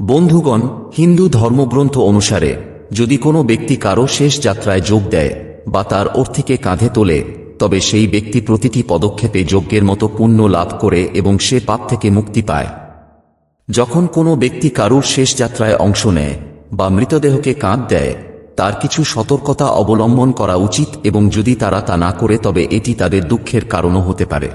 বন্ধুগণ, হিন্দু ধর্মগ্রন্থ অনুসারে, যদি কোনো ব্যক্তি কারও শেষ যাত্রায় যোগ দেয়, বা তার অর্থিকে কাঁধে তোলে, তবে সেই ব্যক্তি প্রতিটি পদক্ষেপে যজ্ঞের মতো পুণ্য লাভ করে এবং সে পাপ থেকে মুক্তি পায়। যখন কোনো ব্যক্তি কারুর শেষ যাত্রায় অংশ নেয়, বা মৃতদেহকে কাঁধ দেয়, তার কিছু সতর্কতা অবলম্বন করা উচিত এবং যদি তারা তা না করে, তবে এটি তাদের দুঃখের কারণও হতে পারে।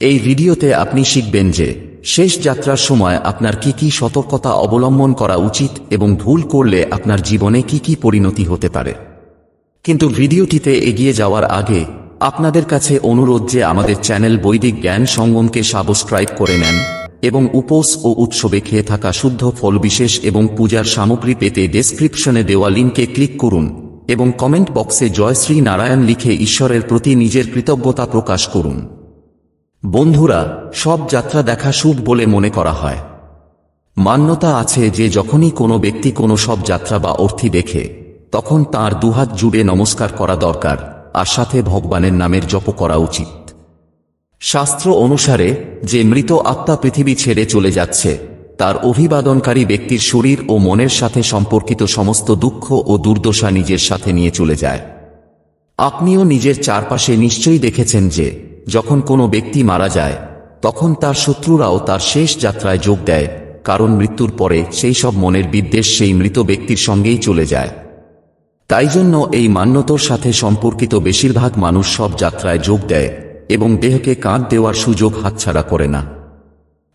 এই ভিডিওতে আপনি শিখবেন যে শেষ যাত্রার সময় আপনার কি কি সতর্কতা অবলম্বন করা উচিত এবং ভুল করলে আপনার জীবনে কি কি পরিণতি হতে পারে। কিন্তু ভিডিওটিতে এগিয়ে যাওয়ার আগে আপনাদের কাছে অনুরোধ যে আমাদের চ্যানেল বৈদিক জ্ঞান সঙ্গমকে সাবস্ক্রাইব করে নেন এবং উপোস ও উৎসবে খেয়ে থাকা শুদ্ধ ফল বিশেষ এবং পূজার সামগ্রী পেতে ডেসক্রিপশনে দেওয়া লিঙ্কে ক্লিক করুন এবং কমেন্ট বক্সে জয় শ্রী নারায়ণ লিখে ঈশ্বরের প্রতি নিজের কৃতজ্ঞতা প্রকাশ করুন। বন্ধুরা, সব যাত্রা দেখা শুভ বলে মনে করা হয়। মান্যতা আছে যে যখনই কোনো ব্যক্তি কোনো সব যাত্রা বা অর্থি দেখে, তখন তার দুহাত জুড়ে নমস্কার করা দরকার, আর সাথে ভগবানের নামের জপ করা উচিত। শাস্ত্র অনুসারে, যে মৃত আত্মা পৃথিবী ছেড়ে চলে যাচ্ছে, তার অভিবাদনকারী ব্যক্তির শরীর ও মনের সাথে সম্পর্কিত সমস্ত দুঃখ ও দুর্দশা নিজের সাথে নিয়ে চলে যায়। আপনিও নিজের চারপাশে নিশ্চয়ই দেখেছেন যে যখন কোনো ব্যক্তি মারা যায়, তখন তার শত্রুরাও তার শেষ যাত্রায় যোগ দেয়, কারণ মৃত্যুর পরে সেই সব মনের বিদ্বেষ সেই মৃত ব্যক্তির সঙ্গেই চলে যায়। তাই জন্য এই মান্যতর সাথে সম্পর্কিত বেশিরভাগ মানুষ সব যাত্রায় যোগ দেয় এবং দেহকে কাঁধ দেওয়ার সুযোগ হাতছাড়া করে না।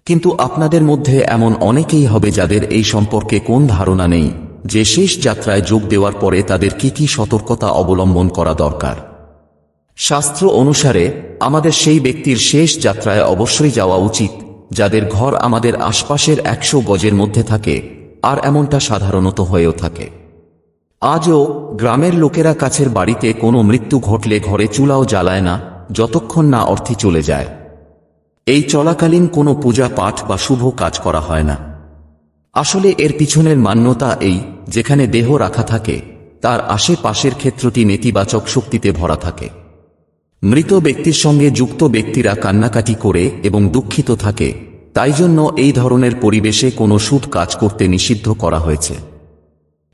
কিন্তু আপনাদের মধ্যে এমন অনেকেই হবে যাদের এই সম্পর্কে কোন ধারণা নেই যে শেষ যাত্রায় যোগ দেওয়ার পরে তাদের কি কি সতর্কতা অবলম্বন করা দরকার। শাস্ত্র অনুসারে, আমাদের সেই ব্যক্তির শেষ যাত্রায় অবশ্যই যাওয়া উচিত, যাদের ঘর আমাদের আশপাশের একশো গজের মধ্যে থাকে, আর এমনটা সাধারণত হয়েও থাকে। আজও গ্রামের লোকেরা কাছের বাড়িতে কোনো মৃত্যু ঘটলে ঘরে চুলাও জ্বালায় না, যতক্ষণ না অর্থে চলে যায়। এই চলাকালীন কোনো পূজা পাঠ বা শুভ কাজ করা হয় না। আসলে এর পিছনের মান্যতা এই, যেখানে দেহ রাখা থাকে, তার আশেপাশের ক্ষেত্রটি নেতিবাচক শক্তিতে ভরা থাকে। মৃত ব্যক্তির সঙ্গে যুক্ত ব্যক্তিরা কান্নাকাটি করে এবং দুঃখিত থাকে। তাই জন্য এই ধরনের পরিবেশে কোনো শুভ কাজ করতে নিষিদ্ধ করা হয়েছে।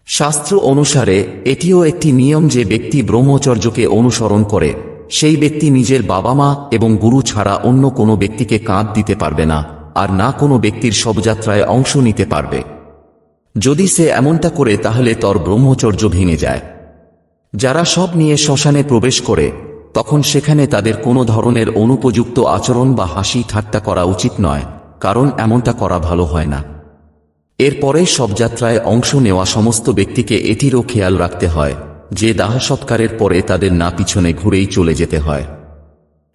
শাস্ত্র অনুসারে এটিও একটি নিয়ম যে ব্যক্তি ব্রহ্মচর্যকে অনুসরণ করে, সেই ব্যক্তি নিজের বাবা মা এবং গুরু ছাড়া অন্য কোনো ব্যক্তিকে কাঁধ দিতে পারবে না, আর না কোনো ব্যক্তির শবযাত্রায় অংশ নিতে পারবে। যদি সে এমনটা করে তাহলে তর ব্রহ্মচর্য ভেঙে যায়। যারা সব নিয়ে শ্মশানে প্রবেশ করে তখন সেখানে তাদের কোনো ধরনের অনুপযুক্ত আচরণ বা হাসি ঠাট্টা করা উচিত নয়, কারণ এমনটা করা ভালো হয় না। এরপরে শবযাত্রায় অংশ নেওয়া সমস্ত ব্যক্তিকে এটিরও খেয়াল রাখতে হয়, যে দাহ সৎকারের পরে তাদের না পিছনে ঘুরেই চলে যেতে হয়।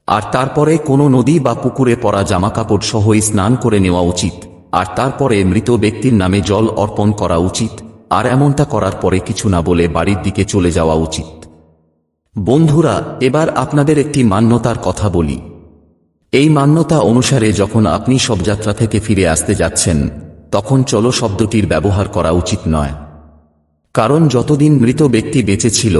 আর তারপরে কোনো নদী বা পুকুরে পরা জামাকাপড় সহই স্নান করে নেওয়া উচিত, আর তারপরে মৃত ব্যক্তির নামে জল অর্পণ করা উচিত, আর এমনটা করার পরে কিছু না বলে বাড়ির দিকে চলে যাওয়া উচিত। বন্ধুরা, এবার আপনাদের একটি মান্যতার কথা বলি। এই মান্যতা অনুসারে যখন আপনি শবযাত্রা থেকে ফিরে আসতে যাচ্ছেন, তখন চলো শব্দটির ব্যবহার করা উচিত নয়। কারণ যতদিন মৃত ব্যক্তি বেঁচে ছিল,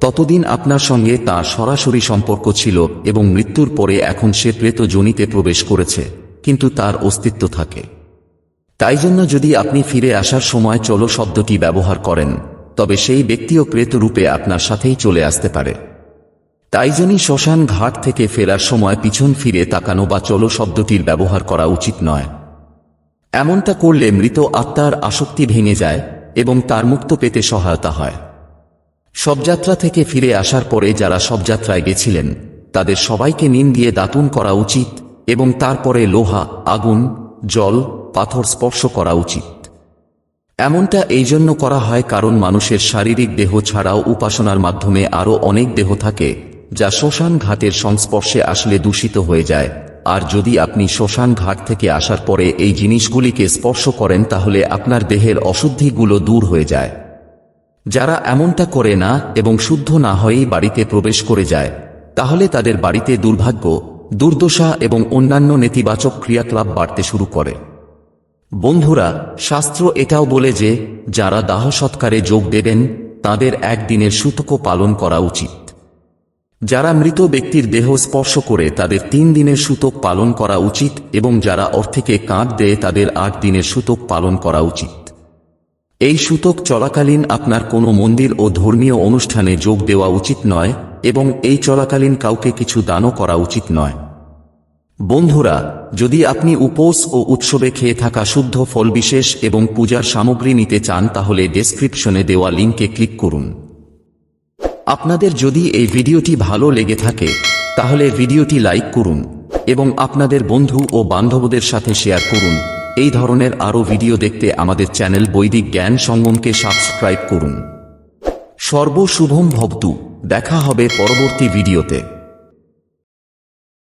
ততদিন আপনার সঙ্গে তার সরাসরি সম্পর্ক ছিল এবং মৃত্যুর পরে এখন সে প্রেত জনিতে প্রবেশ করেছে, কিন্তু তার অস্তিত্ব থাকে। তাই জন্য যদি আপনি ফিরে আসার সময় চলো শব্দটি ব্যবহার করেন তবে সেই ব্যক্তিও প্রেত রূপে আপনার সাথেই চলে আসতে পারে। তাই জন্যই শ্মশান ঘাট থেকে ফেরার সময় পিছন ফিরে তাকানো বা চলো শব্দটির ব্যবহার করা উচিত নয়। এমনটা করলে মৃত আত্মার আসক্তি ভেঙে যায় এবং তার মুক্ত পেতে সহায়তা হয়। শবযাত্রা থেকে ফিরে আসার পরে যারা শবযাত্রায় গেছিলেন, তাদের সবাইকে নিম দিয়ে দাতুন করা উচিত এবং তারপরে লোহা, আগুন, জল, পাথর স্পর্শ করা উচিত। এমনটা এই জন্য করা হয় কারণ মানুষের শারীরিক দেহ ছাড়াও উপাসনার মাধ্যমে আরও অনেক দেহ থাকে, যা শ্মশান ঘাটের সংস্পর্শে আসলে দূষিত হয়ে যায়। আর যদি আপনি শ্মশান ঘাট থেকে আসার পরে এই জিনিসগুলিকে স্পর্শ করেন তাহলে আপনার দেহের অশুদ্ধিগুলো দূর হয়ে যায়। যারা এমনটা করে না এবং শুদ্ধ না হয়েই বাড়িতে প্রবেশ করে যায়, তাহলে তাদের বাড়িতে দুর্ভাগ্য, দুর্দশা এবং অন্যান্য নেতিবাচক ক্রিয়াকলাপ বাড়তে শুরু করে। বন্ধুরা, শাস্ত্র এটাও বলে যে, যারা দাহ সৎকারে যোগ দেবেন, তাদের একদিনের সূতক পালন করা উচিত। যারা মৃত ব্যক্তির দেহ স্পর্শ করে, তাদের তিন দিনের সুতক পালন করা উচিত, এবং যারা অর্থেকে কাঁধ দেয়, তাদের আট দিনের সুতক পালন করা উচিত। এই সুতক চলাকালীন আপনার কোনো মন্দির ও ধর্মীয় অনুষ্ঠানে যোগ দেওয়া উচিত নয়, এবং এই চলাকালীন কাউকে কিছু দানও করা উচিত নয়। বন্ধুরা, যদি আপনি উপোস ও উৎসবে খেয়ে থাকা শুদ্ধ ফল বিশেষ এবং পূজার সামগ্রী নিতে চান, তাহলে ডেসক্রিপশনে দেওয়া লিঙ্কে ক্লিক করুন। আপনাদের যদি এই ভিডিওটি ভালো লেগে থাকে, তাহলে ভিডিওটি লাইক করুন এবং আপনাদের বন্ধু ও বান্ধবদের সাথে শেয়ার করুন। এই ধরনের আরও ভিডিও দেখতে আমাদের চ্যানেল বৈদিক জ্ঞান সঙ্গমকে সাবস্ক্রাইব করুন। সর্বশুভম ভবতু। দেখা হবে পরবর্তী ভিডিওতে।